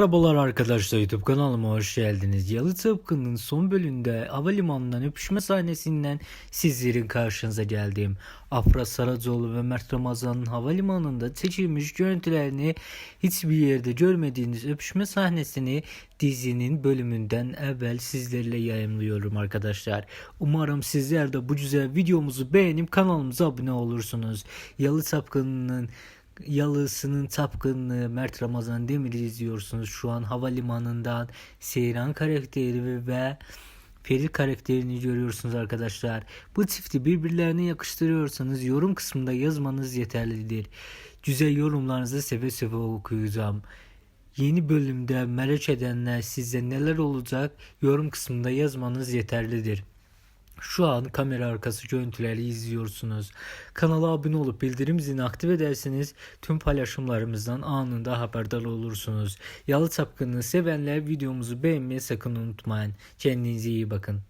Merhabalar arkadaşlar YouTube kanalıma hoş geldiniz. Yalı Tıpkı'nın son bölümünde havalimanından öpüşme sahnesinden sizlerin karşınıza geldim. Afra Saracoğlu ve Mert Ramazan'ın havalimanında çekilmiş görüntülerini hiçbir yerde görmediğiniz öpüşme sahnesini dizinin bölümünden evvel sizlerle yayınlıyorum arkadaşlar. Umarım sizler de bu güzel videomuzu beğenip kanalımıza abone olursunuz. Yalı Tıpkı'nın Yalısının tapkınlığı Mert Ramazan Demir'i izliyorsunuz. Şu an havalimanından Seyran karakteri ve, Ferit karakterini görüyorsunuz arkadaşlar. Bu çifti birbirlerine yakıştırıyorsanız yorum kısmında yazmanız yeterlidir. Güzel yorumlarınızı seve seve okuyacağım. Yeni bölümde merak edenler sizde neler olacak yorum kısmında yazmanız yeterlidir. Şu an kamera arkası görüntüleri izliyorsunuz. Kanala abone olup bildirim zilini aktif ederseniz tüm paylaşımlarımızdan anında haberdar olursunuz. Yalı Çapkın'ı sevenler videomuzu beğenmeyi sakın unutmayın. Kendinize iyi bakın.